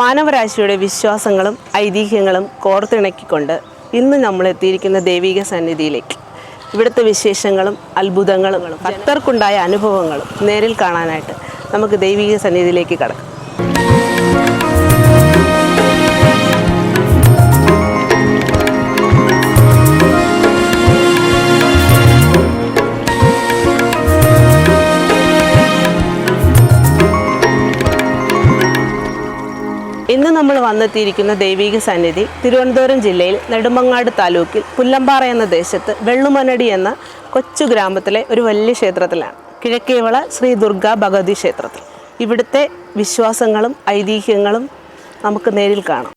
മാനവരാശിയുടെ വിശ്വാസങ്ങളും ഐതിഹ്യങ്ങളും കോർത്തിണക്കിക്കൊണ്ട് ഇന്ന് നമ്മൾ എത്തിയിരിക്കുന്ന ദൈവിക സന്നിധിയിലേക്ക്. ഇവിടുത്തെ വിശേഷങ്ങളും അത്ഭുതങ്ങളും ഭക്തർക്കുണ്ടായ അനുഭവങ്ങളും നേരിൽ കാണാനായിട്ട് നമുക്ക് ദൈവിക സന്നിധിയിലേക്ക് കടക്കാം. ഇന്ന് നമ്മൾ വന്നെത്തിയിരിക്കുന്ന ദൈവിക സന്നിധി തിരുവനന്തപുരം ജില്ലയിൽ നെടുമങ്ങാട് താലൂക്കിൽ പുല്ലമ്പാറ എന്ന ദേശത്ത് വെള്ളുമനടി എന്ന കൊച്ചു ഗ്രാമത്തിലെ ഒരു വലിയ ക്ഷേത്രത്തിലാണ്. കിഴക്കേവള ശ്രീ ദുർഗാ ഭഗവതി ക്ഷേത്രത്തിൽ. ഇവിടുത്തെ വിശ്വാസങ്ങളും ഐതിഹ്യങ്ങളും നമുക്ക് നേരിൽ കാണാം.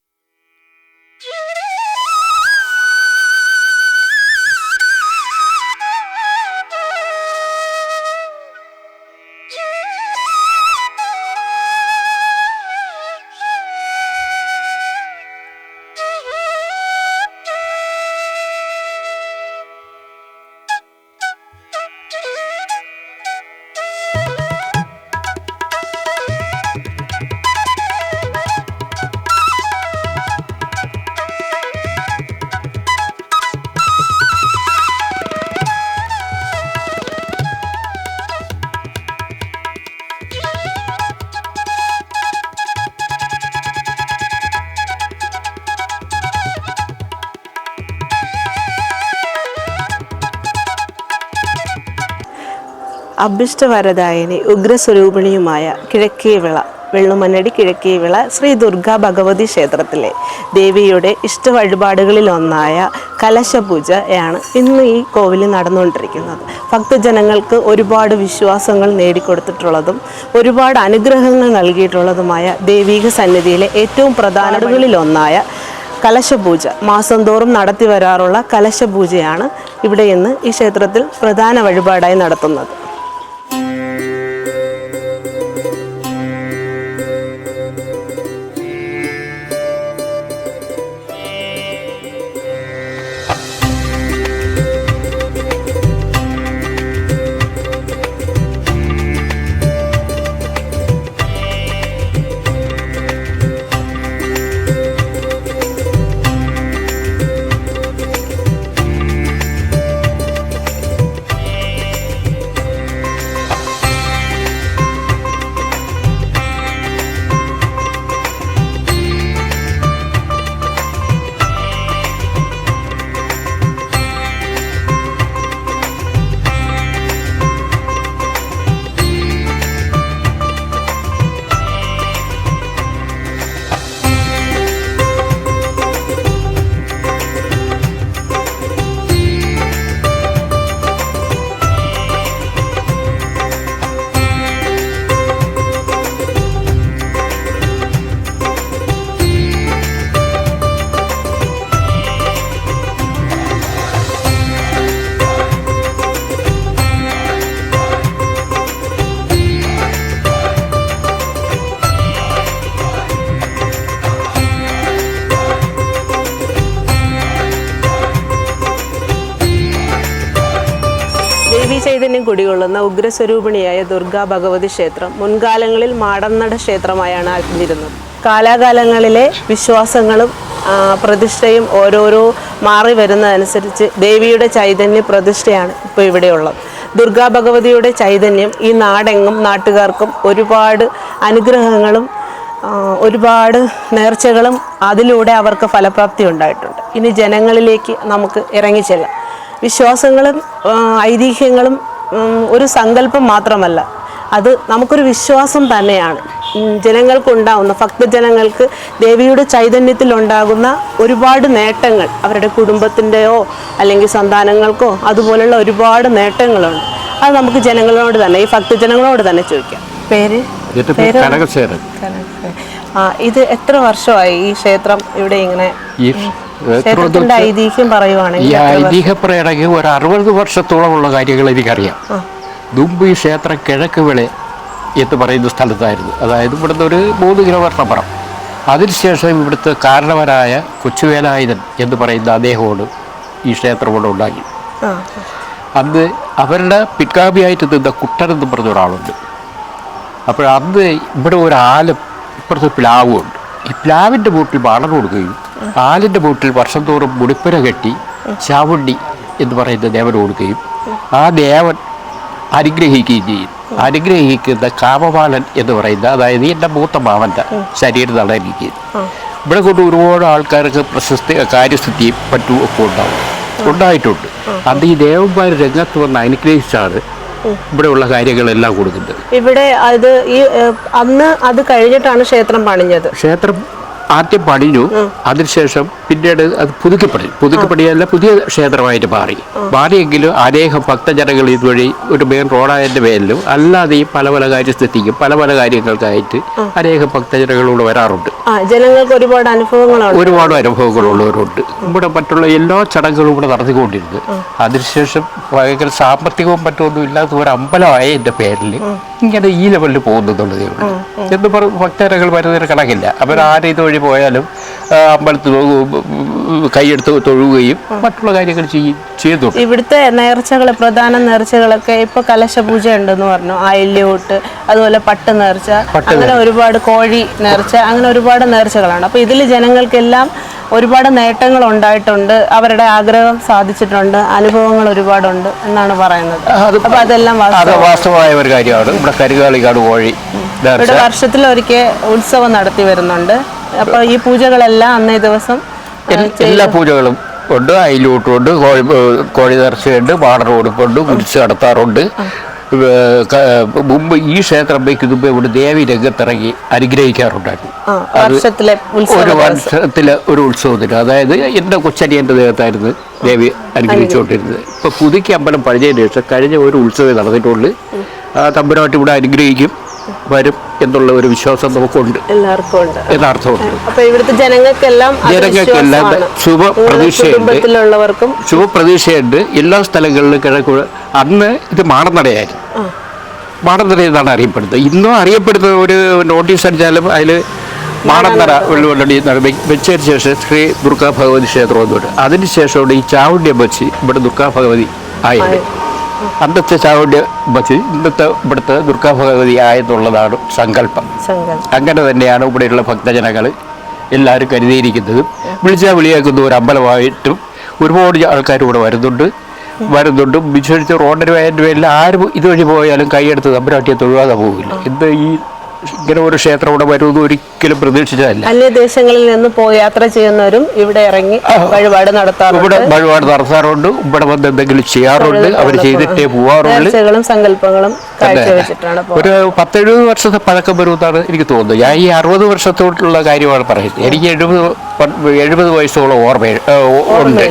അഭിഷ്ടവരദായനി ഉഗ്രസ്വരൂപിണിയുമായ കിഴക്കേവിള വെള്ളുമന്നടി കിഴക്കേവിള ശ്രീ ദുർഗാ ഭഗവതി ക്ഷേത്രത്തിലെ ദേവിയുടെ ഇഷ്ട വഴിപാടുകളിലൊന്നായ കലശപൂജയാണ് ഇന്ന് ഈ കോവിലിൽ നടന്നുകൊണ്ടിരിക്കുന്നത്. ഭക്തജനങ്ങൾക്ക് ഒരുപാട് വിശ്വാസങ്ങൾ നേടിക്കൊടുത്തിട്ടുള്ളതും ഒരുപാട് അനുഗ്രഹങ്ങൾ നൽകിയിട്ടുള്ളതുമായ ദൈവിക സന്നിധിയിലെ ഏറ്റവും പ്രധാനങ്ങളിലൊന്നായ കലശപൂജ. മാസം തോറും നടത്തി വരാറുള്ള കലശപൂജയാണ് ഇവിടെ ഇന്ന് ഈ ക്ഷേത്രത്തിൽ പ്രധാന വഴിപാടായി നടത്തുന്നത്. ചൈതന്യം കുടികൊള്ളുന്ന ഉഗ്രസ്വരൂപിണിയായ ദുർഗാ ഭഗവതി ക്ഷേത്രം മുൻകാലങ്ങളിൽ മാടന്നട ക്ഷേത്രമായാണ് അറിഞ്ഞിരുന്നത് കാലാകാലങ്ങളിലെ വിശ്വാസങ്ങളും പ്രതിഷ്ഠയും ഓരോരോ മാറി വരുന്നതനുസരിച്ച് ദേവിയുടെ ചൈതന്യ പ്രതിഷ്ഠയാണ് ഇപ്പോൾ ഇവിടെയുള്ളത്. ദുർഗാ ഭഗവതിയുടെ ചൈതന്യം ഈ നാടെങ്ങും നാട്ടുകാർക്കും ഒരുപാട് അനുഗ്രഹങ്ങളും ഒരുപാട് നേർച്ചകളും അതിലൂടെ അവർക്ക് ഫലപ്രാപ്തി ഉണ്ടായിട്ടുണ്ട്. ഇനി ജനങ്ങളിലേക്ക് നമുക്ക് ഇറങ്ങിച്ചെല്ലാം. വിശ്വാസങ്ങളും ഐതിഹ്യങ്ങളും ഒരു സങ്കല്പം മാത്രമല്ല. അത് നമുക്കൊരു വിശ്വാസം തന്നെയാണ്. ജനങ്ങൾക്കുണ്ടാകുന്ന ജനങ്ങൾക്കുണ്ടാവുന്ന ഭക്തജനങ്ങൾക്ക് ദേവിയുടെ ചൈതന്യത്തിൽ ഉണ്ടാകുന്ന ഒരുപാട് നേട്ടങ്ങൾ അവരുടെ കുടുംബത്തിന്റെയോ അല്ലെങ്കിൽ സന്താനങ്ങൾക്കോ അതുപോലുള്ള ഒരുപാട് നേട്ടങ്ങളുണ്ട്. അത് നമുക്ക് ജനങ്ങളോട് തന്നെ ഈ ഭക്തജനങ്ങളോട് തന്നെ ചോദിക്കാം. പേര്? ഇത് എത്ര വർഷമായി ഈ ക്ഷേത്രം ഇവിടെ ഇങ്ങനെ ഈ ഐതിഹ്യം ഈ പറയുവാണെങ്കിൽ ഐതിഹ്യപ്രയണമെങ്കിൽ ഒരു അറുപത് വർഷത്തോളമുള്ള കാര്യങ്ങൾ എനിക്കറിയാം. ദുംബി ഈ ക്ഷേത്രം കിഴക്ക് വിളെ എന്ന് പറയുന്ന സ്ഥലത്തായിരുന്നു. അതായത് ഇവിടുന്ന് ഒരു മൂന്ന് കിലോമീറ്റർ അപ്പുറം. അതിനുശേഷം ഇവിടുത്തെ കാരണവരായ കൊച്ചുവേലായുധൻ എന്ന് പറയുന്ന അദ്ദേഹമാണ് ഈ ക്ഷേത്രം ഇവിടെ ഉണ്ടാക്കി. അന്ന് അവരുടെ പിക്കാബിയായിട്ട് നിന്ന കുട്ടൻ എന്ന് പറഞ്ഞ ഒരാളുണ്ട്. അപ്പോൾ അന്ന് ഇവിടെ ഒരു ആലം ഇപ്പുറത്ത് പ്ലാവുണ്ട്. ഈ പ്ലാവിന്റെ ബോട്ടിൽ വളർ കൊടുക്കുകയും ആലിന്റെ ബോട്ടിൽ വർഷം തോറും മുടിപ്പുര കെട്ടി ചാവുണ്ടി എന്ന് പറയുന്ന ദേവന് കൊടുക്കുകയും ആ ദേവൻ അനുഗ്രഹിക്കുകയും ചെയ്യും. അനുഗ്രഹിക്കുന്ന കാമപാലൻ എന്ന് പറയുന്ന അതായത് എന്റെ മൂത്ത മാവന്റെ ശരീരം നടന്നിരിക്കും ഇവിടെ കൊണ്ട് ഒരുപാട് ആൾക്കാർക്ക് പ്രശസ്തി കാര്യസ്ഥിതിയും മറ്റും ഒക്കെ ഉണ്ടാവും. ഉണ്ടായിട്ടുണ്ട്. അത് ഈ ദേവന്മാർ രംഗത്ത് വന്ന് അനുഗ്രഹിച്ചാണ് ഇവിടെയുള്ള കാര്യങ്ങളെല്ലാം കൊടുക്കുന്നത്. ഇവിടെ അത് ഈ അന്ന് അത് കഴിഞ്ഞിട്ടാണ് ക്ഷേത്രം പണിഞ്ഞത്. ക്ഷേത്രം ആദ്യം പണിഞ്ഞു അതിനുശേഷം പിന്നീട് അത് പുതുക്കിപ്പടി. പുതുക്കിപ്പടിയല്ല പുതിയ ക്ഷേത്രമായിട്ട് മാറി. മാറിയെങ്കിലും അനേകം ഭക്തജനങ്ങൾ ഇതുവഴി ഒരു മെയിൻ റോഡായതിന്റെ പേരിലും അല്ലാതെയും പല പല കാര്യസ്ഥിതിക്കും പല പല കാര്യങ്ങൾക്കായിട്ട് അനേകം ഭക്തജനങ്ങളോട് വരാറുണ്ട്. ജനങ്ങൾക്ക് ഒരുപാട് അനുഭവങ്ങൾ ഒരുപാട് അനുഭവങ്ങളുള്ളവരുണ്ട്. ഇവിടെ മറ്റുള്ള എല്ലാ ചടങ്ങുകളും ഇവിടെ നടന്നുകൊണ്ടിരുന്നു അതിനുശേഷം ഭയങ്കര സാമ്പത്തികവും മറ്റൊന്നും ഇല്ലാത്ത ഒരു അമ്പലമായ എന്റെ പേരിൽ ഇങ്ങനെ ഈ ലെവലിൽ പോകുന്നുള്ളതേ ഉള്ളൂ എന്ന് പറഞ്ഞു ഭക്തജനങ്ങൾ വരുന്നതിന് കണക്കില്ല. അവർ ആരെ ഇതുവഴി പോയാലും അമ്പലത്തിൽ പോകും, കൈയെടുത്ത് തൊഴുകയും മറ്റുള്ള കാര്യങ്ങൾ ചെയ്യും ചെയ്തു ഇവിടുത്തെ നേർച്ചകൾ പ്രധാന നേർച്ചകളൊക്കെ ഇപ്പൊ കലശപൂജ ഉണ്ടെന്ന് പറഞ്ഞു. ആയില്യൂട്ട് അതുപോലെ പട്ട് നേർച്ച അങ്ങനെ ഒരുപാട് കോഴി നേർച്ച അങ്ങനെ ഒരുപാട് നേർച്ചകളാണ്. അപ്പൊ ഇതിൽ ജനങ്ങൾക്കെല്ലാം ഒരുപാട് നേട്ടങ്ങൾ ഉണ്ടായിട്ടുണ്ട് അവരുടെ ആഗ്രഹം സാധിച്ചിട്ടുണ്ട്. അനുഭവങ്ങൾ ഒരുപാടുണ്ട് എന്നാണ് പറയുന്നത്. അപ്പൊ അതെല്ലാം വാസ്തവം. വാസ്തവമായ ഒരു കാര്യമാണ്. ഇവിടെ കരുകാളിക്കാട് കോഴി ഇവിടെ വർഷത്തിലൊരിക്കൽ ഉത്സവം നടത്തി വരുന്നുണ്ട്. അപ്പൊ ഈ പൂജകളെല്ലാം അന്നേ ദിവസം എല്ലാ പൂജകളും ഉണ്ട്. അയിലൂട്ടുണ്ട് കോഴി കോഴി നേർച്ചയുണ്ട് പാടർ കൊടുപ്പുണ്ട് കുരിശ് നടത്താറുണ്ട്. മുമ്പ് ഈ ക്ഷേത്രം വയ്ക്കുന്ന മുമ്പ് ഇവിടെ ദേവി രംഗത്തിറങ്ങി അനുഗ്രഹിക്കാറുണ്ടായിരുന്നു. ഒരു. വർഷത്തിലെ ഒരു ഉത്സവത്തിന്. അതായത് എന്റെ കൊച്ചനിയന്റെ ദേഹത്തായിരുന്നു ദേവി അനുഗ്രഹിച്ചുകൊണ്ടിരുന്നത്. ഇപ്പൊ പുതുക്കി അമ്പലം പഴഞ്ഞതിന് ശേഷം കഴിഞ്ഞ ഒരു ഉത്സവം നടന്നിട്ടുള്ളൂ ആ തമ്പുരാട്ടി ഇവിടെ അനുഗ്രഹിക്കും. വരും എന്നുള്ള ഒരു വിശ്വാസം നമുക്കുണ്ട്. യഥാർത്ഥമുണ്ട്. അപ്പൊ ഇവിടുത്തെ ജനങ്ങൾക്കെല്ലാം അത് ജനങ്ങൾക്കെല്ലാം വിശ്വാസമാണ്. ശുഭ നിങ്ങളുടെ ശുഭപ്രതീക്ഷയുണ്ട്. എല്ലാ സ്ഥലങ്ങളിലും കിഴക്ക് അന്ന് ഇത് മാടനടയായിരുന്നു. മാടനട എന്നാണ് അറിയപ്പെടുന്നത്. ഇന്നും അറിയപ്പെടുന്ന ഒരു നോട്ടീസ് അടിച്ചാലും അതിൽ മാടന്നട വെള്ളുവള്ളി വെച്ചതിന് ശേഷം ശ്രീ ദുർഗാ ഭഗവതി ക്ഷേത്രം എന്നുണ്ട് അതിനുശേഷമാണ് ഈ ചാവുണ്യം വെച്ച് ഇവിടെ ദുർഗാ ഭഗവതി ആയത്. ചാവുണ്യം വെച്ച് ഇന്നത്തെ ഇവിടുത്തെ ദുർഗാ ഭഗവതി ആയെന്നുള്ളതാണ് സങ്കല്പം. അങ്ങനെ തന്നെയാണ് ഇവിടെയുള്ള ഭക്തജനങ്ങൾ എല്ലാവരും കരുതിയിരിക്കുന്നത്. വിളിച്ചാൽ വിളിയാക്കുന്ന ഒരു അമ്പലമായിട്ടും ഒരുപാട് ആൾക്കാർ ഇവിടെ വരുന്നുണ്ട്. വരുന്നുണ്ട്. വിശ്വസിച്ച് റോഡിന് വേണ്ടി പേരിൽ ആരും ഇതുവഴി പോയാലും കൈയെടുത്ത് തമ്പുരാട്ടിയെ തൊഴുവാതെ പോകില്ല എന്താ ഈ ഇങ്ങനെ ഒരു ക്ഷേത്രം ഇവിടെ വരുമെന്ന് ഒരിക്കലും പ്രതീക്ഷിച്ചതല്ല. അന്യ ദേശങ്ങളിൽ നിന്ന് പോയി യാത്ര ചെയ്യുന്നവരും ഇവിടെ ഇറങ്ങി വഴിപാട് നടത്താറുണ്ട്. ഇവിടെ വഴിപാട് നടത്താറുണ്ട്. ഇവിടെ വന്ന് എന്തെങ്കിലും ചെയ്യാറുണ്ട്. അവർ ചെയ്തിട്ടേ പോവാറുള്ളൂ. സങ്കല്പങ്ങളും കാഴ്ചവെച്ചിട്ടാണ്. ഒരു പത്തെഴുപത് വർഷത്തെ പഴക്കം വരുമെന്നാണ് എനിക്ക് തോന്നുന്നത്. ഞാൻ ഈ അറുപത് വർഷത്തോട്ടുള്ള കാര്യമാണ് പറയുന്നത്. എനിക്ക് എഴുപത് എഴുപത് വയസ്സോളം ഓർമ്മ ഉണ്ട്.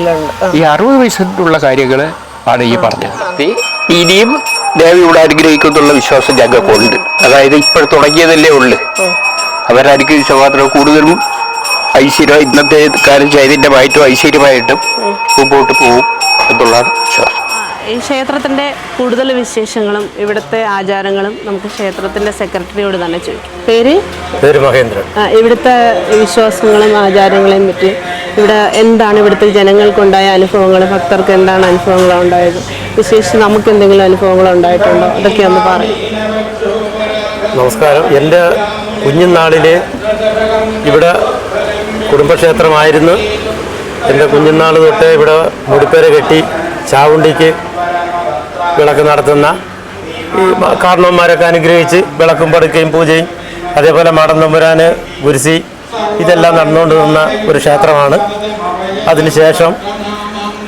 ഈ അറുപത് വയസ്സിലുള്ള കാര്യങ്ങൾ ആണ് ഈ പറഞ്ഞത്. ഈ ഇനിയും ദേവി ഇവിടെ അനുഗ്രഹിക്കുന്നുള്ള വിശ്വാസം ഞങ്ങൾക്കുണ്ട് അതായത് ഇപ്പോൾ തുടങ്ങിയതല്ലേ ഉള്ളു. അവരനുഗ്രഹിച്ച മാത്രം കൂടുതലും ഐശ്വര്യം ഇന്നത്തെ കാലം ചൈതന്യമായിട്ടും ഐശ്വര്യമായിട്ടും മുമ്പോട്ട് പോകും എന്നുള്ളതാണ് വിശ്വാസം. ഈ ക്ഷേത്രത്തിന്റെ കൂടുതൽ വിശേഷങ്ങളും ഇവിടുത്തെ ആചാരങ്ങളും നമുക്ക് ക്ഷേത്രത്തിന്റെ സെക്രട്ടറിയോട് തന്നെ ചോദിക്കും. പേര്? പേര് മഹേന്ദ്രൻ. ഇവിടുത്തെ വിശ്വാസങ്ങളും ആചാരങ്ങളെയും പറ്റി ഇവിടെ എന്താണ് ഇവിടുത്തെ ജനങ്ങൾക്കുണ്ടായ അനുഭവങ്ങൾ ഭക്തർക്ക് എന്താണ് അനുഭവങ്ങൾ ഉണ്ടായത്? വിശേഷിച്ച് നമുക്ക് എന്തെങ്കിലും അനുഭവങ്ങൾ ഉണ്ടായിട്ടുണ്ടോ? അതൊക്കെ ഒന്ന് പറയും. നമസ്കാരം. എന്റെ കുഞ്ഞുനാളിലെ ഇവിടെ കുടുംബക്ഷേത്രമായിരുന്നു. എന്റെ കുഞ്ഞുനാൾ തൊട്ട് ഇവിടെ മുടിപ്പേര കെട്ടി ചാവുണ്ടിക്ക് വിളക്ക് നടത്തുന്ന ഈ കാരണവന്മാരൊക്കെ അനുഗ്രഹിച്ച് വിളക്കും പടുക്കുകയും പൂജയും അതേപോലെ മാടൻ തമ്പുരാന് ഗുരുസി ഇതെല്ലാം നടന്നുകൊണ്ട് നിന്ന ഒരു ക്ഷേത്രമാണ്. അതിനുശേഷം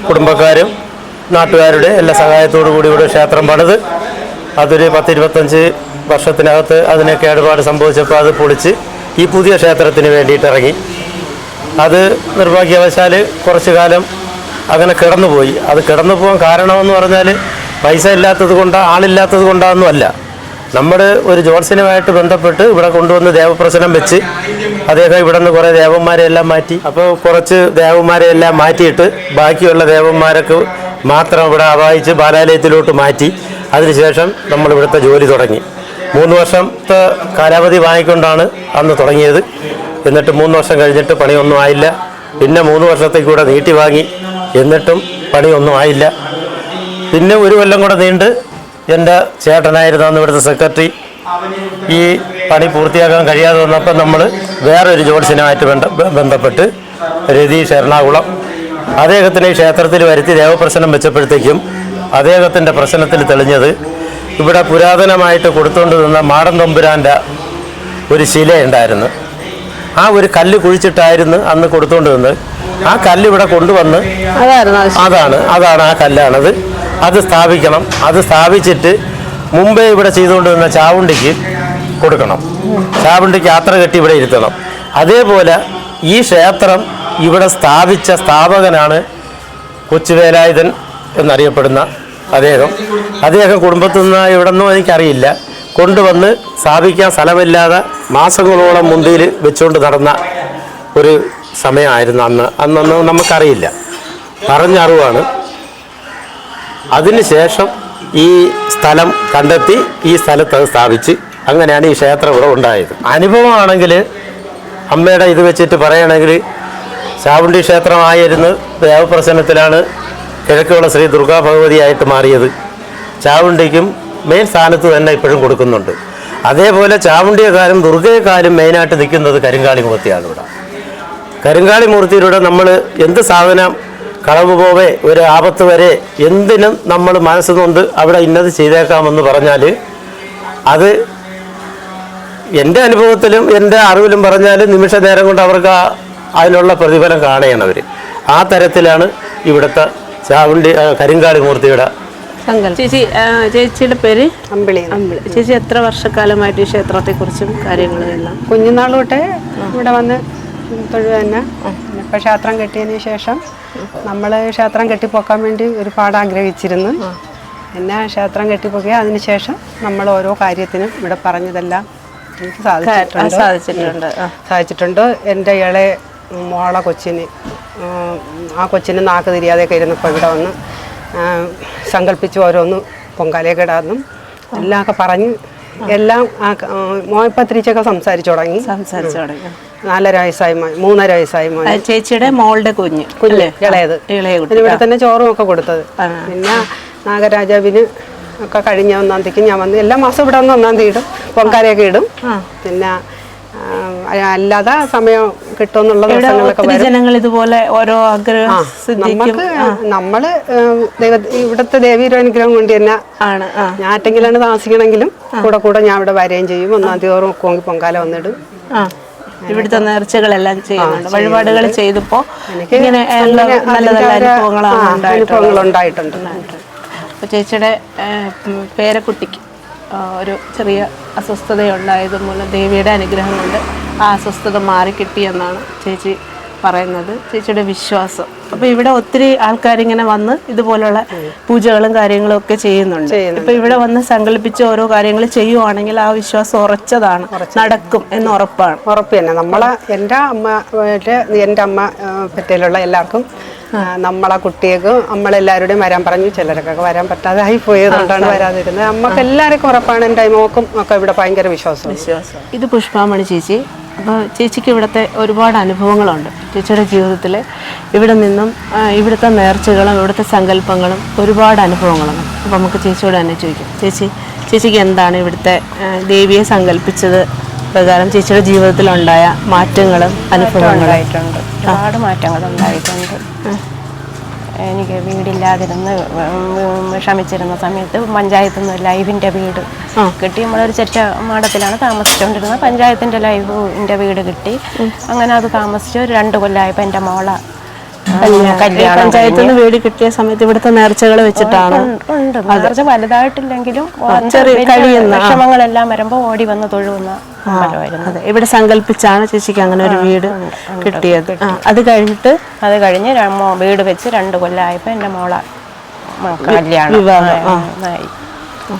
കുടുംബക്കാരും നാട്ടുകാരുടെ എല്ലാ സഹായത്തോടു കൂടി ഇവിടെ ക്ഷേത്രം പണിത്. അതൊരു പത്തിരുപത്തഞ്ച് വർഷത്തിനകത്ത് അതിന് കേടുപാട് സംഭവിച്ചപ്പോൾ അത് പൊളിച്ച് ഈ പുതിയ ക്ഷേത്രത്തിന് വേണ്ടിയിട്ട് ഇറങ്ങി. അത് നിർഭാഗ്യവശാൽ കുറച്ചു കാലം അങ്ങനെ കിടന്നുപോയി. അത് കിടന്നു പോകാൻ കാരണമെന്ന് പറഞ്ഞാൽ പൈസ ഇല്ലാത്തത് കൊണ്ടാണ് ആളില്ലാത്തത് കൊണ്ടാണെന്നും അല്ല. നമ്മൾ ഒരു ജോത്സ്യനുമായിട്ട് ബന്ധപ്പെട്ട് ഇവിടെ കൊണ്ടുവന്ന് ദേവപ്രശ്നം വെച്ച് അദ്ദേഹം ഇവിടെ നിന്ന് കുറേ ദേവന്മാരെ എല്ലാം മാറ്റി. അപ്പോൾ കുറച്ച് ദേവന്മാരെ എല്ലാം മാറ്റിയിട്ട് ബാക്കിയുള്ള ദേവന്മാരൊക്കെ മാത്രം ഇവിടെ അവായിച്ച് ബാലാലയത്തിലോട്ട് മാറ്റി. അതിനുശേഷം നമ്മൾ ഇവിടുത്തെ ജോലി തുടങ്ങി. മൂന്ന് വർഷത്തെ കാലാവധി വാങ്ങിക്കൊണ്ടാണ് അന്ന് തുടങ്ങിയത്. എന്നിട്ട് മൂന്ന് വർഷം കഴിഞ്ഞിട്ട് പണിയൊന്നും ആയില്ല. പിന്നെ മൂന്ന് വർഷത്തേക്ക് കൂടെ നീട്ടി വാങ്ങി. എന്നിട്ടും പണിയൊന്നും ആയില്ല. പിന്നെ ഒരു കൊല്ലം കൂടെ നീണ്ട് എന്റെ ചേട്ടനായിരുന്നു അന്ന് ഇവിടുത്തെ സെക്രട്ടറി. ഈ പണി പൂർത്തിയാക്കാൻ കഴിയാതെ വന്നപ്പോൾ നമ്മൾ വേറൊരു ജോത്സ്യനുമായിട്ട് ബന്ധ ബന്ധപ്പെട്ട് രതീഷ് എറണാകുളം അദ്ദേഹത്തിനെ ഈ ക്ഷേത്രത്തിൽ വരുത്തി ദേവപ്രശ്നം വെച്ചപ്പോഴത്തേക്കും അദ്ദേഹത്തിന്റെ പ്രശ്നത്തിൽ തെളിഞ്ഞത് ഇവിടെ പുരാതനമായിട്ട് കൊടുത്തുകൊണ്ട് നിന്ന മാടൻ തമ്പുരാന്റെ ഒരു ശിലയുണ്ടായിരുന്നു. ആ ഒരു കല്ല് കുഴിച്ചിട്ടായിരുന്നു അന്ന് കൊടുത്തുകൊണ്ട് നിന്ന് ആ കല്ല് ഇവിടെ കൊണ്ടുവന്ന് അതാണ് അതാണ് ആ കല്ലാണത്. അത് സ്ഥാപിക്കണം. അത് സ്ഥാപിച്ചിട്ട് മുമ്പേ ഇവിടെ ചെയ്തുകൊണ്ടിരുന്ന ചാവുണ്ടിക്ക് കൊടുക്കണം. ചാവുണ്ടിക്ക് യാത്ര കെട്ടി ഇവിടെ ഇരുത്തണം. അതേപോലെ ഈ ക്ഷേത്രം ഇവിടെ സ്ഥാപിച്ച സ്ഥാപകനാണ് കൊച്ചുവേലായുധൻ എന്നറിയപ്പെടുന്ന അദ്ദേഹം. അദ്ദേഹം കുടുംബത്തിൽ നിന്ന് ഇവിടെ നിന്നും എനിക്കറിയില്ല. കൊണ്ടുവന്ന് സ്ഥാപിക്കാൻ സ്ഥലമില്ലാതെ മാസങ്ങളോളം മുന്തിയിൽ വെച്ചുകൊണ്ട് നടന്ന ഒരു സമയമായിരുന്നു അന്ന്. അന്നൊന്നും നമുക്കറിയില്ല. പറഞ്ഞറിവാണ്. അതിനുശേഷം ഈ സ്ഥലം കണ്ടെത്തി ഈ സ്ഥലത്ത് അത് സ്ഥാപിച്ച് അങ്ങനെയാണ് ഈ ക്ഷേത്രം ഇവിടെ ഉണ്ടായത്. അനുഭവമാണെങ്കിൽ അമ്മയുടെ ഇത് വെച്ചിട്ട് പറയുകയാണെങ്കിൽ ചാവുണ്ടി ക്ഷേത്രമായിരുന്നു ദേവപ്രസന്നത്തിലാണ് കിഴക്കുള്ള ശ്രീ ദുർഗാ ഭഗവതിയായിട്ട് മാറിയത്. ചാവുണ്ടിക്കും മെയിൻ സ്ഥാനത്ത് തന്നെ ഇപ്പോഴും കൊടുക്കുന്നുണ്ട്. അതേപോലെ ചാവുണ്ടിയെക്കാലും ദുർഗയെക്കാലും മെയിനായിട്ട് നിൽക്കുന്നത് കരിങ്കാളി മൂർത്തിയാണ് ഇവിടെ. കരിങ്കാളി മൂർത്തിയിലൂടെ നമ്മൾ എന്ത് സാധനം കളവ് പോവേ ഒരു ആപത്ത് വരെ എന്തിനും നമ്മൾ മനസ്സുകൊണ്ട് അവിടെ ഇന്നത് ചെയ്തേക്കാമെന്ന് പറഞ്ഞാൽ അത് എന്റെ അനുഭവത്തിലും എന്റെ അറിവിലും പറഞ്ഞാൽ നിമിഷ നേരം കൊണ്ട് അവർക്ക് അതിനുള്ള പ്രതിഫലം കാണുകയാണ് അവർ ആ തരത്തിലാണ് ഇവിടുത്തെ ചാവുണ്ടി കരിങ്കാട് കരിങ്കാളി മൂർത്തിയുടെ ചേച്ചി ചേച്ചിയുടെ പേര്? അമ്പിളി. അമ്പിളി. ചേച്ചി എത്ര വർഷക്കാലമായിട്ട് ഈ ക്ഷേത്രത്തെക്കുറിച്ചും കാര്യങ്ങളും എല്ലാം കുഞ്ഞുനാൾ തൊട്ടേ ഇവിടെ വന്ന് തൊഴുതന്നെ തന്നെ. ഇപ്പം ക്ഷേത്രം കെട്ടിയതിന് ശേഷം നമ്മൾ ക്ഷേത്രം കെട്ടിപ്പോക്കാൻ വേണ്ടി ഒരുപാട് ആഗ്രഹിച്ചിരുന്നു. പിന്നെ ക്ഷേത്രം കെട്ടിപ്പോക്കുക അതിനുശേഷം നമ്മൾ ഓരോ കാര്യത്തിനും ഇവിടെ പറഞ്ഞതെല്ലാം എനിക്ക് സാധിച്ചിട്ടുണ്ട്. സാധിച്ചിട്ടുണ്ട്. എന്റെ ഇളയ മോളെ കൊച്ചിന് ആ കൊച്ചിന് നാക്ക് തിരിയാതെയൊക്കെ ഇരുന്നപ്പോൾ ഇവിടെ വന്ന് സങ്കല്പിച്ച് ഓരോന്ന് പൊങ്കാലയൊക്കെ ഇടാന്നും എല്ലാം ഒക്കെ പറഞ്ഞ് എല്ലാം ആ ആ, തിരിച്ചൊക്കെ സംസാരിച്ചു തുടങ്ങി. സംസാരിച്ചു തുടങ്ങി. നാലര വയസ്സായി മൂന്നര വയസ്സായി മോൻ. ചേച്ചിയുടെ മോളുടെ കുഞ്ഞ് കുഞ്ഞ് ഇളയത്. ഇളയത് ഇവിടെ തന്നെ ചോറും ഒക്കെ കൊടുത്തത്. പിന്നെ നാഗരാജാവിന് ഒക്കെ കഴിഞ്ഞ ഒന്നാം തീയതിക്ക് ഞാൻ വന്ന് എല്ലാ മാസം ഇവിടെ വന്ന് ഒന്നാം തീയതി ഇടും പൊങ്കാലയൊക്കെ ഇടും. പിന്നെ അല്ലാതെ സമയം കിട്ടുമെന്നുള്ള ദിവസങ്ങളൊക്കെ ജനങ്ങൾ ഇതുപോലെ ഓരോ ആഗ്രഹ നമുക്ക് നമ്മൾ ഇവിടത്തെ ദൈവ ഇവിടുത്തെ ദേവീയുടെ അനുഗ്രഹം കൊണ്ട് തന്നെ ആണ് ഞാറ്റെങ്കിലാണ് താമസിക്കണമെങ്കിലും കൂടെ കൂടെ ഞാൻ ഇവിടെ വരികയും ചെയ്യും. ഒന്നാം തീയതി കോങ്ങി പൊങ്കാല വന്നിടും ഇവിടുത്തെ നേർച്ചകളെല്ലാം ചെയ്യുന്നുണ്ട്. വഴിപാടുകൾ ചെയ്തപ്പോ ഇങ്ങനെ നല്ല നല്ല അനുഭവങ്ങളാണ് ഉണ്ടായിട്ടുണ്ട്. ചേച്ചിയുടെ പേരക്കുട്ടിക്ക് ഒരു ചെറിയ അസ്വസ്ഥതയുണ്ടായത് മൂലം ദേവിയുടെ അനുഗ്രഹം കൊണ്ട് ആ അസ്വസ്ഥത മാറി കിട്ടിയെന്നാണ് ചേച്ചി പറയുന്നത് ചേച്ചിയുടെ വിശ്വാസം. അപ്പോൾ ഇവിടെ ഒത്തിരി ആൾക്കാരിങ്ങനെ വന്ന് ഇതുപോലുള്ള പൂജകളും കാര്യങ്ങളും ഒക്കെ ചെയ്യുന്നുണ്ട്. ഇപ്പൊ ഇവിടെ വന്ന് സങ്കല്പിച്ച് ഓരോ കാര്യങ്ങൾ ചെയ്യുവാണെങ്കിൽ ആ വിശ്വാസം ഉറച്ചതാണ് നടക്കും എന്ന് ഉറപ്പാണ്. ഉറപ്പ് തന്നെ. നമ്മളെ എന്റെ അമ്മ എന്റെ അമ്മ പറ്റയിലുള്ള എല്ലാവർക്കും നമ്മളെ കുട്ടിയേക്കും നമ്മളെല്ലാവരുടെയും വരാൻ പറഞ്ഞു. ചിലർക്കൊക്കെ വരാൻ പറ്റാതെ ആയി പോയതുകൊണ്ടാണ് വരാതിരുന്നത്. നമുക്ക് എല്ലാവർക്കും ഉറപ്പാണ്. എന്റെ മോക്കും ഒക്കെ ഇവിടെ ഭയങ്കര വിശ്വാസം വിശ്വാസം. ഇത് പുഷ്പാമണി ചേച്ചി. അപ്പോൾ ചേച്ചിക്ക് ഇവിടുത്തെ ഒരുപാട് അനുഭവങ്ങളുണ്ട്. ചേച്ചിയുടെ ജീവിതത്തിൽ ഇവിടെ നിന്നും ഇവിടുത്തെ നേർച്ചകളും ഇവിടുത്തെ സങ്കല്പങ്ങളും ഒരുപാട് അനുഭവങ്ങളുണ്ട്. അപ്പോൾ നമുക്ക് ചേച്ചിയോട് തന്നെ ചോദിക്കാം. ചേച്ചി ചേച്ചിക്ക് എന്താണ് ഇവിടുത്തെ ദേവിയെ സങ്കല്പിച്ചത്? പ്രകാരം ചേച്ചിയുടെ ജീവിതത്തിലുണ്ടായ മാറ്റങ്ങളും അനുഭവങ്ങളും? ഉണ്ടായിട്ടുണ്ട്. ഒരുപാട് മാറ്റങ്ങൾ ഉണ്ടായിട്ടുണ്ട്. എനിക്ക് വീടില്ലാതിരുന്ന് വിഷമിച്ചിരുന്ന സമയത്ത് പഞ്ചായത്തിൽ നിന്ന് ലൈവിന്റെ വീട് കിട്ടി. നമ്മളൊരു ചെറ്റ മാടത്തിലാണ് താമസിച്ചുകൊണ്ടിരുന്നത് പഞ്ചായത്തിന്റെ ലൈവിന്റെ വീട് കിട്ടി. അങ്ങനെ അത് താമസിച്ച് ഒരു രണ്ട് കൊല്ലമായപ്പോൾ എന്റെ മോള പഞ്ചായത്തിൽ നിന്ന് വീട് കിട്ടിയ സമയത്ത് ഇവിടുത്തെ നേർച്ചകൾ വെച്ചിട്ടാണ്. ഉണ്ട് നേർച്ച വലുതായിട്ടില്ലെങ്കിലും. വിഷമങ്ങളെല്ലാം വരുമ്പോൾ ഓടി വന്ന് തൊഴുവുന്ന അതെ. ഇവിടെ സങ്കല്പിച്ചാണ് ചേച്ചിക്ക് അങ്ങനെ ഒരു വീട് കിട്ടിയത്. അത് കഴിഞ്ഞിട്ട് അത് കഴിഞ്ഞ് വീട് വെച്ച് രണ്ട് കൊല്ലമായപ്പോൾ എന്റെ മോള കല്യാണം ആയി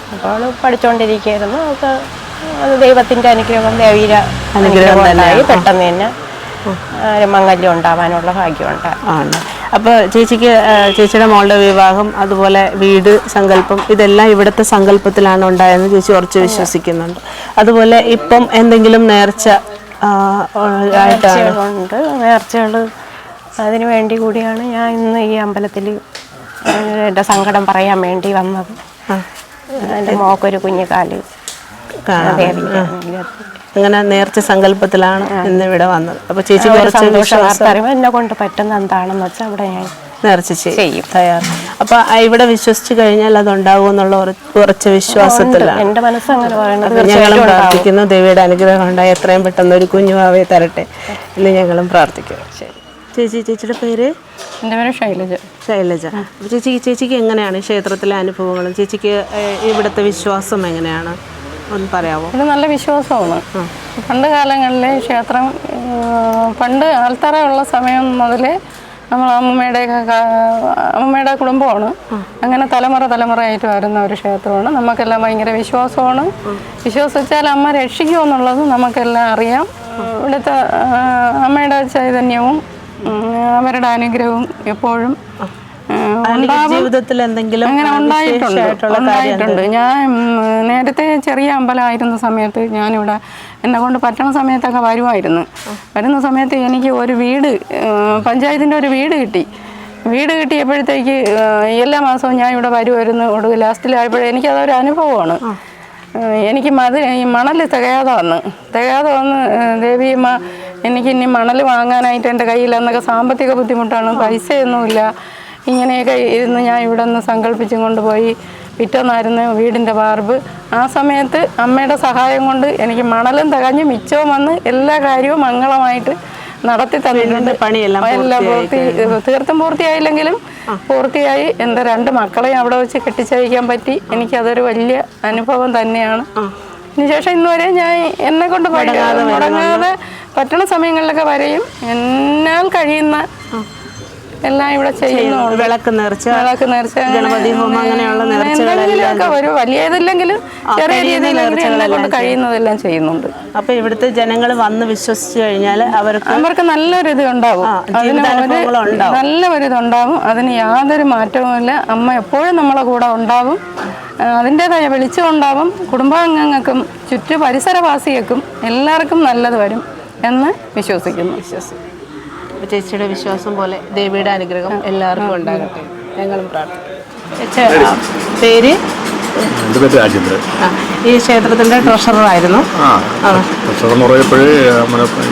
അപ്പോൾ അവൾ പഠിച്ചുകൊണ്ടിരിക്കുകയായിരുന്നു അവൾക്ക് അത് ദൈവത്തിന്റെ അനുഗ്രഹം ദേവീര അനുഗ്രഹം പെട്ടെന്ന് തന്നെ മംഗല്യം ഉണ്ടാവാനുള്ള ഭാഗ്യം ഉണ്ടായി ആണ്. അപ്പോൾ ചേച്ചിക്ക് ചേച്ചിയുടെ മോളുടെ വിവാഹം അതുപോലെ വീട് സങ്കല്പം ഇതെല്ലാം ഇവിടുത്തെ സങ്കല്പത്തിലാണ് ഉണ്ടായതെന്ന് ചേച്ചി ഉറച്ചു വിശ്വസിക്കുന്നുണ്ട്. അതുപോലെ ഇപ്പം എന്തെങ്കിലും നേർച്ച ആയിട്ടാണ്? നേർച്ചകൾ അതിനു വേണ്ടി കൂടിയാണ് ഞാൻ ഇന്ന് ഈ അമ്പലത്തിൽ എന്റെ സങ്കടം പറയാൻ വേണ്ടി വന്നത്. എന്റെ മോക്കൊരു കുഞ്ഞുകാൽ കാൽ. ദേവി അങ്ങനെ നേർച്ച സങ്കല്പത്തിലാണ് ഇന്ന് ഇവിടെ വന്നത്. അപ്പൊ ചേച്ചി കുറച്ച് എന്നെ കൊണ്ട് പറ്റുന്ന എന്താണെന്ന് വെച്ചാൽ അവിടെ ഞാൻ നേർച്ച ചെയ്യും. തയ്യാർ അപ്പൊ ഇവിടെ വിശ്വസിച്ച് കഴിഞ്ഞാൽ അത് ഉണ്ടാവും എന്നുള്ള ഉറ- ഉറച്ച വിശ്വാസത്തിലാണ്. ഞങ്ങൾ മനസ്സ് അങ്ങനെ പറയുന്നത് ഞങ്ങളും പ്രാർത്ഥിക്കുന്നു ദേവിയുടെ അനുഗ്രഹം ഉണ്ടായി എത്രയും പെട്ടെന്ന് ഒരു കുഞ്ഞുവാവയെ തരട്ടെ എന്ന് ഞങ്ങളും പ്രാർത്ഥിക്കുന്നു. ചേച്ചി ചേച്ചിയുടെ പേര്? എന്റെ പേര് ശൈലജ. ശൈലജ. ചേച്ചി ചേച്ചിക്ക് എങ്ങനെയാണ് ക്ഷേത്രത്തിലെ അനുഭവങ്ങളും? ചേച്ചിക്ക് ഇവിടുത്തെ വിശ്വാസം എങ്ങനെയാണ്? ഒന്ന് പറയാമോ ഇത് നല്ല വിശ്വാസമാണ്. പണ്ട് കാലങ്ങളിലെ ക്ഷേത്രം പണ്ട് ആൾത്തറ ഉള്ള സമയം മുതൽ നമ്മൾ അമ്മമ്മയുടെ അമ്മമ്മയുടെ കുടുംബമാണ്. അങ്ങനെ തലമുറ തലമുറയായിട്ട് വരുന്ന ഒരു ക്ഷേത്രമാണ്. നമുക്കെല്ലാം ഭയങ്കര വിശ്വാസമാണ്. വിശ്വസിച്ചാൽ അമ്മ രക്ഷിക്കുമെന്നുള്ളത് നമുക്കെല്ലാം അറിയാം. ഇവിടുത്തെ അമ്മയുടെ ചൈതന്യവും അവരുടെ അനുഗ്രഹവും എപ്പോഴും. ജീവിതത്തിൽ എന്തെങ്കിലും അങ്ങനെ ഉണ്ടായിട്ടുണ്ട്. ഉണ്ടായിട്ടുണ്ട്. ഞാൻ നേരത്തെ ചെറിയ അമ്പലമായിരുന്ന സമയത്ത് ഞാനിവിടെ എന്നെ കൊണ്ട് പറ്റണ സമയത്തൊക്കെ വരുമായിരുന്നു. വരുന്ന സമയത്ത് എനിക്ക് ഒരു വീട് പഞ്ചായത്തിന്റെ ഒരു വീട് കിട്ടി. വീട് കിട്ടിയപ്പോഴത്തേക്ക് എല്ലാ മാസവും ഞാൻ ഇവിടെ വരുമായിരുന്നു. ഒടുവിൽ ലാസ്റ്റിലായപ്പോഴേ എനിക്കതൊരു അനുഭവമാണ്. എനിക്ക് മതി ഈ മണൽ തികയാതെ വന്ന് തികയാതെ വന്ന് ദേവിയമ്മ എനിക്ക് ഇനി മണൽ വാങ്ങാനായിട്ട് എന്റെ കയ്യിൽ അന്നൊക്കെ സാമ്പത്തിക ബുദ്ധിമുട്ടാണ്. പൈസയൊന്നുമില്ല. ഇങ്ങനെയൊക്കെ ഇരുന്ന് ഞാൻ ഇവിടെ നിന്ന് സങ്കല്പിച്ചും കൊണ്ടുപോയി പിറ്റന്നായിരുന്നു വീടിന്റെ വാർപ്പ്. ആ സമയത്ത് അമ്മയുടെ സഹായം കൊണ്ട് എനിക്ക് മണലും തികഞ്ഞ് മിച്ചവും വന്ന് എല്ലാ കാര്യവും മംഗളമായിട്ട് നടത്തി തന്നിട്ടുണ്ട്. പണിയെല്ലാം എല്ലാം പൂർത്തി തീർത്തും പൂർത്തിയായില്ലെങ്കിലും പൂർത്തിയായി. എന്റെ രണ്ട് മക്കളെയും അവിടെ വെച്ച് കെട്ടിച്ചയക്കാൻ പറ്റി. എനിക്കതൊരു വലിയ അനുഭവം തന്നെയാണ്. അതിനുശേഷം ഇന്നുവരെ ഞാൻ എന്നെ കൊണ്ട് മുടങ്ങാതെ പറ്റണ സമയങ്ങളിലൊക്കെ വരെയും. എന്നാൽ കഴിയുന്ന എല്ലാം ഇവിടെ ചെയ്യുന്നു. വിളക്ക് നേർച്ച വിളക്ക് നേർച്ച ഗണപതി ഹോമം അങ്ങനെയുള്ള നേർച്ചകളൊക്കെ ഒരു വലിയതില്ലെങ്കിലും ചെറിയ രീതിയിൽ കൊണ്ട് കഴിയുന്നതെല്ലാം ചെയ്യുന്നുണ്ട്. അപ്പൊ ഇവിടുത്തെ ജനങ്ങൾ വന്ന് വിശ്വസിച്ച് കഴിഞ്ഞാൽ അവർക്ക് അവർക്ക് നല്ലൊരു ഇത് ഉണ്ടാവും. ഉണ്ടാവും. നല്ല ഒരു ഇതുണ്ടാവും അതിന് യാതൊരു മാറ്റവുമില്ല. അമ്മ എപ്പോഴും നമ്മളെ കൂടെ ഉണ്ടാവും. അതിന്റെതായ വെളിച്ചം ഉണ്ടാവും. കുടുംബാംഗങ്ങൾക്കും ചുറ്റു പരിസരവാസികൾക്കും എല്ലാവർക്കും നല്ലത് വരും എന്ന് വിശ്വസിക്കുന്നു. അപ്പൊ ചേച്ചിയുടെ വിശ്വാസം പോലെ ദേവിയുടെ അനുഗ്രഹം എല്ലാവർക്കും ഉണ്ടാകട്ടെ. ഞങ്ങളും പ്രാർത്ഥിക്കും. ചേച്ചി, പേര്? എന്റെ പേര് രാജേന്ദ്രൻ. ഈ ക്ഷേത്രത്തിന്റെ ട്രഷറർ ആയിരുന്നു. ട്രഷറർ പ്രശ്നം പറയുമ്പോഴേ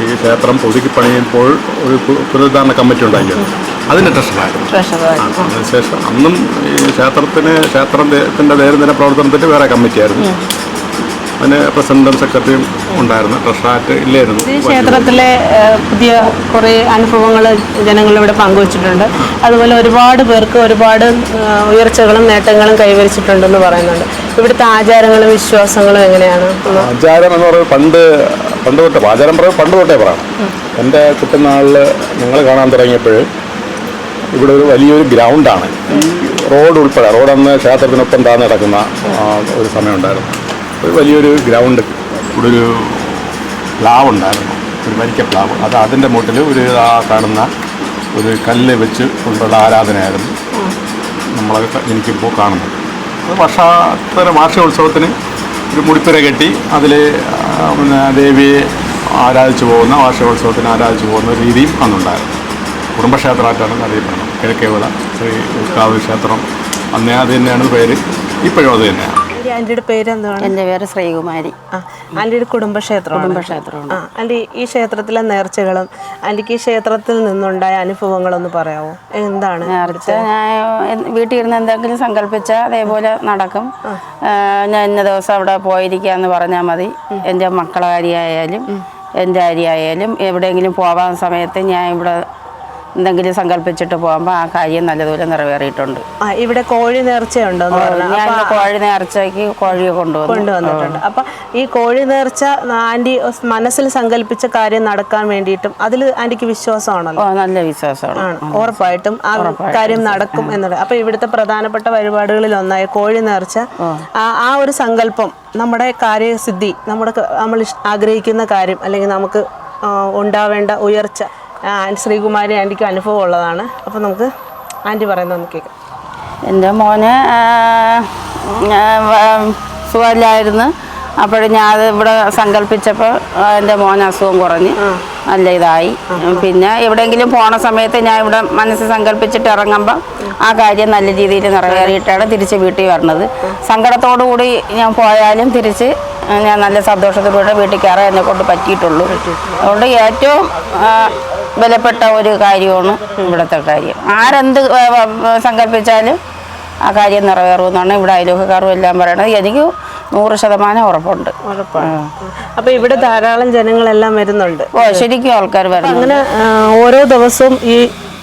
ഈ ക്ഷേത്രം പുതുക്കി പണിയുമ്പോൾ ഒരു പുനരുദ്ധാരണ കമ്മിറ്റി ഉണ്ടായിരുന്നു അതിന്റെ ട്രഷറായിരുന്നു അതിനുശേഷം അന്നും ഈ ക്ഷേത്രത്തിന് ക്ഷേത്രത്തിന്റെ ദൈനംദിന പ്രവർത്തനത്തിന് വേറെ കമ്മിറ്റിയായിരുന്നു അതിന് പ്രസിഡന്റും സെക്രട്ടറിയും ഉണ്ടായിരുന്നു. ട്രഷറായിട്ട് ഇല്ലായിരുന്നു. ഈ ക്ഷേത്രത്തിലെ പുതിയ കുറേ അനുഭവങ്ങൾ ജനങ്ങളിവിടെ പങ്കുവച്ചിട്ടുണ്ട്. അതുപോലെ ഒരുപാട് പേർക്ക് ഒരുപാട് ഉയർച്ചകളും നേട്ടങ്ങളും കൈവരിച്ചിട്ടുണ്ടെന്ന് പറയുന്നുണ്ട്. ഇവിടുത്തെ ആചാരങ്ങളും വിശ്വാസങ്ങളും എങ്ങനെയാണ്? ആചാരം എന്ന് പറയുന്നത് പണ്ട് പണ്ട് തൊട്ടേ ആചാരം പറയും പണ്ട് തൊട്ടേ പറയാം എന്റെ കുട്ടനാളിൽ ഞങ്ങൾ കാണാൻ തുടങ്ങിയപ്പോൾ ഇവിടെ ഒരു വലിയൊരു ഗ്രൗണ്ടാണ്. ഈ റോഡ് ഉൾപ്പെടെ റോഡ് അന്ന് ക്ഷേത്രത്തിനൊപ്പം താന്ന് കിടക്കുന്ന ആ, ഒരു സമയമുണ്ടായിരുന്നു ഒരു വലിയൊരു ഗ്രൗണ്ട്. ഇവിടെ ഒരു പ്ലാവ് ഉണ്ടായിരുന്നു ഒരു വരിക്ക പ്ലാവ് അത് അതിന്റെ മുട്ടിൽ ഒരു ആ കാണുന്ന ഒരു കല്ല് വെച്ച് കൊണ്ടുള്ള ആരാധനയായിരുന്നു. നമ്മളൊക്കെ എനിക്കിപ്പോൾ കാണുന്നത്. അത് വർഷാത്തര വാർഷികോത്സവത്തിന് ഒരു മുടിപ്പുര കെട്ടി അതിൽ പിന്നെ ദേവിയെ ആരാധിച്ചു പോകുന്ന വാർഷികോത്സവത്തിന് ആരാധിച്ചു പോകുന്ന രീതിയും അന്നുണ്ടായിരുന്നു. കുടുംബക്ഷേത്രമായിട്ടാണ് അറിയപ്പെടുന്നത്. കിഴക്കേവിള ശ്രീ ഉത്കാവ് ക്ഷേത്രം. അന്നേ അത് തന്നെയാണ് പേര്. ഇപ്പോഴും അത് തന്നെയാണ്. ആന്റിയുടെ പേര് എന്താണ് എന്റെ പേര് ശ്രീകുമാരി. ആ ആന്റിയുടെ കുടുംബക്ഷേത്രം കുടുംബക്ഷേത്രമാണ്. ആ ആന്റി ഈ ക്ഷേത്രത്തിലെ നേർച്ചകളും ആന്റിക്ക് ഈ ക്ഷേത്രത്തിൽ നിന്നുണ്ടായ അനുഭവങ്ങളൊന്ന് പറയാമോ എന്താണ് നേർച്ച ഞാൻ വീട്ടിൽ ഇരുന്ന് എന്തെങ്കിലും സങ്കല്പിച്ചാൽ അതേപോലെ നടക്കും. ഞാൻ ഇന്ന ദിവസം അവിടെ പോയിരിക്കാന്ന് പറഞ്ഞാൽ മതി. എന്റെ മക്കളെ കാര്യമായാലും എന്റെ കാര്യമായാലും എവിടെയെങ്കിലും പോകാൻ സമയത്ത് ഞാൻ ഇവിടെ എന്തെങ്കിലും സങ്കല്പിച്ചിട്ട് പോകുമ്പോൾ ആ കാര്യം നല്ലതുപോലെ നിറവേറിയിട്ടുണ്ട്. ആ ഇവിടെ കോഴി നേർച്ചയുണ്ടോ എന്ന് പറഞ്ഞു? ഞാൻ ഇന്ന് കോഴി നേർച്ചയ്ക്ക് കോഴിയെ കൊണ്ടുവന്നു. കൊണ്ടുവന്നിട്ടുണ്ട്. അപ്പൊ ഈ കോഴി നേർച്ച ആന്റി മനസ്സിൽ സങ്കല്പിച്ച കാര്യം നടക്കാൻ വേണ്ടിയിട്ടും അതിൽ ആന്റിക്ക് വിശ്വാസമാണല്ലോ? ഓ നല്ല വിശ്വാസമാണ്. ആണ്. ഉറപ്പായിട്ടും ആ കാര്യം നടക്കും എന്നുള്ളത്. അപ്പൊ ഇവിടുത്തെ പ്രധാനപ്പെട്ട വഴിപാടുകളിൽ ഒന്നായ കോഴി നേർച്ച ആ ആ ഒരു സങ്കല്പം നമ്മുടെ കാര്യസിദ്ധി നമ്മുടെ ക- നമ്മൾ ഇഷ്- ആഗ്രഹിക്കുന്ന കാര്യം അല്ലെങ്കിൽ നമുക്ക് ആ, ഉണ്ടാവേണ്ട ഉയർച്ച ശ്രീകുമാരി ആന്റിക്ക് അനുഭവം ഉള്ളതാണ്. അപ്പോൾ നമുക്ക് ആന്റി പറയുന്നത് ഒന്ന് കേൾക്കാം. എന്റെ മോന് സുഖമില്ലായിരുന്നു. അപ്പോഴും ഞാൻ അത് ഇവിടെ സങ്കല്പിച്ചപ്പോൾ എന്റെ മോൻ അസുഖം കുറഞ്ഞ് നല്ല ഇതായി. പിന്നെ എവിടെയെങ്കിലും പോണ സമയത്ത് ഞാൻ ഇവിടെ മനസ്സ് സങ്കല്പിച്ചിട്ട് ഇറങ്ങുമ്പോൾ ആ കാര്യം നല്ല രീതിയിൽ നിറവേറിയിട്ടാണ് തിരിച്ച് വീട്ടിൽ വരണത്. സങ്കടത്തോടു കൂടി ഞാൻ പോയാലും തിരിച്ച് ഞാൻ നല്ല സന്തോഷത്തോടെ വീട്ടിൽ കയറാൻ എന്നെ കൊണ്ട് പറ്റിയിട്ടുള്ളൂ. അതുകൊണ്ട് ഏറ്റവും വിലപ്പെട്ട ഒരു കാര്യമാണ് ഇവിടുത്തെ കാര്യം. ആരെന്ത് സങ്കല്പിച്ചാലും ആ കാര്യം നിറവേറുമെന്നാണ് ഇവിടെ അയൽവക്കക്കാരും എല്ലാം പറയണത്. എനിക്ക് നൂറ് ശതമാനം ഉറപ്പുണ്ട്. ഉറപ്പാണ്. അപ്പൊ ഇവിടെ ധാരാളം ജനങ്ങളെല്ലാം വരുന്നുണ്ട്. ഓ ശരിക്കും ആൾക്കാർ വരുന്നു അങ്ങനെ ഓരോ ദിവസവും ഈ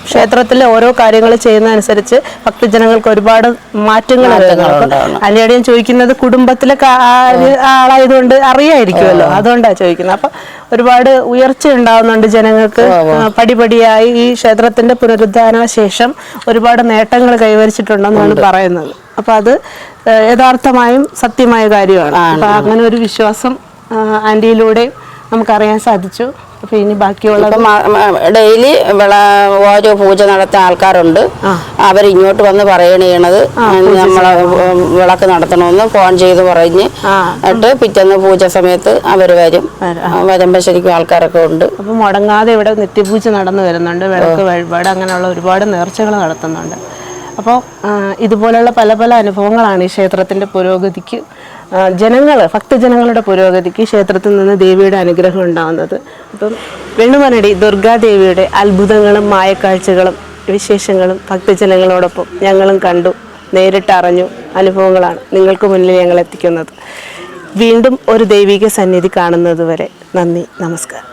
ക്ഷേത്രത്തിലെ ഓരോ കാര്യങ്ങൾ ചെയ്യുന്നതനുസരിച്ച് ഭക്തജനങ്ങൾക്ക് ഒരുപാട് മാറ്റങ്ങൾ അതിനിടെ ഞാൻ ചോദിക്കുന്നത് കുടുംബത്തിലെ ആളായതുകൊണ്ട് അറിയായിരിക്കുമല്ലോ. അതുകൊണ്ടാണ് ചോദിക്കുന്നത്. അപ്പൊ ഒരുപാട് ഉയർച്ച ഉണ്ടാവുന്നുണ്ട് ജനങ്ങൾക്ക്. പടിപടിയായി ഈ ക്ഷേത്രത്തിന്റെ പുനരുദ്ധാരണ ശേഷം ഒരുപാട് നേട്ടങ്ങൾ കൈവരിച്ചിട്ടുണ്ടെന്നാണ് പറയുന്നത്. അപ്പൊ അത് യഥാർത്ഥമായും സത്യമായ കാര്യമാണ്. അപ്പൊ അങ്ങനെ ഒരു വിശ്വാസം ആന്റിയിലൂടെയും നമുക്കറിയാൻ സാധിച്ചു. അപ്പൊ ഇനി ബാക്കിയുള്ളത് ഡെയിലി വിള ഓരോ പൂജ നടത്തുന്ന ആൾക്കാരുണ്ട്. അവർ ഇങ്ങോട്ട് വന്ന് പറയണ ചെയ്യണത്. നമ്മളെ വിളക്ക് നടത്തണമെന്ന് ഫോൺ ചെയ്ത് പറഞ്ഞ് എന്നിട്ട് പിറ്റേന്ന് പൂജ സമയത്ത് അവർ വരും. വരുമ്പോൾ ശരിക്കും ആൾക്കാരൊക്കെ ഉണ്ട്. അപ്പോൾ മുടങ്ങാതെ ഇവിടെ നിത്യപൂജ നടന്നു വരുന്നുണ്ട്. വിളക്ക് വഴിപാട് അങ്ങനെയുള്ള ഒരുപാട് നേർച്ചകൾ നടത്തുന്നുണ്ട്. അപ്പോൾ ഇതുപോലെയുള്ള പല പല അനുഭവങ്ങളാണ് ഈ ക്ഷേത്രത്തിന്റെ പുരോഗതിക്ക് ജനങ്ങൾ ഭക്തജനങ്ങളുടെ പുരോഗതിക്ക് ക്ഷേത്രത്തിൽ നിന്ന് ദേവിയുടെ അനുഗ്രഹം ഉണ്ടാകുന്നത് അപ്പം വെണ്ണുമനടി ദുർഗാദേവിയുടെ അത്ഭുതങ്ങളും മായക്കാഴ്ചകളും വിശേഷങ്ങളും ഭക്തജനങ്ങളോടൊപ്പം ഞങ്ങളും കണ്ടു നേരിട്ടറിഞ്ഞു അനുഭവങ്ങളാണ് നിങ്ങൾക്ക് മുന്നിൽ ഞങ്ങൾ എത്തിക്കുന്നത്. വീണ്ടും ഒരു ദൈവിക സന്നിധി കാണുന്നതുവരെ നന്ദി നമസ്കാരം.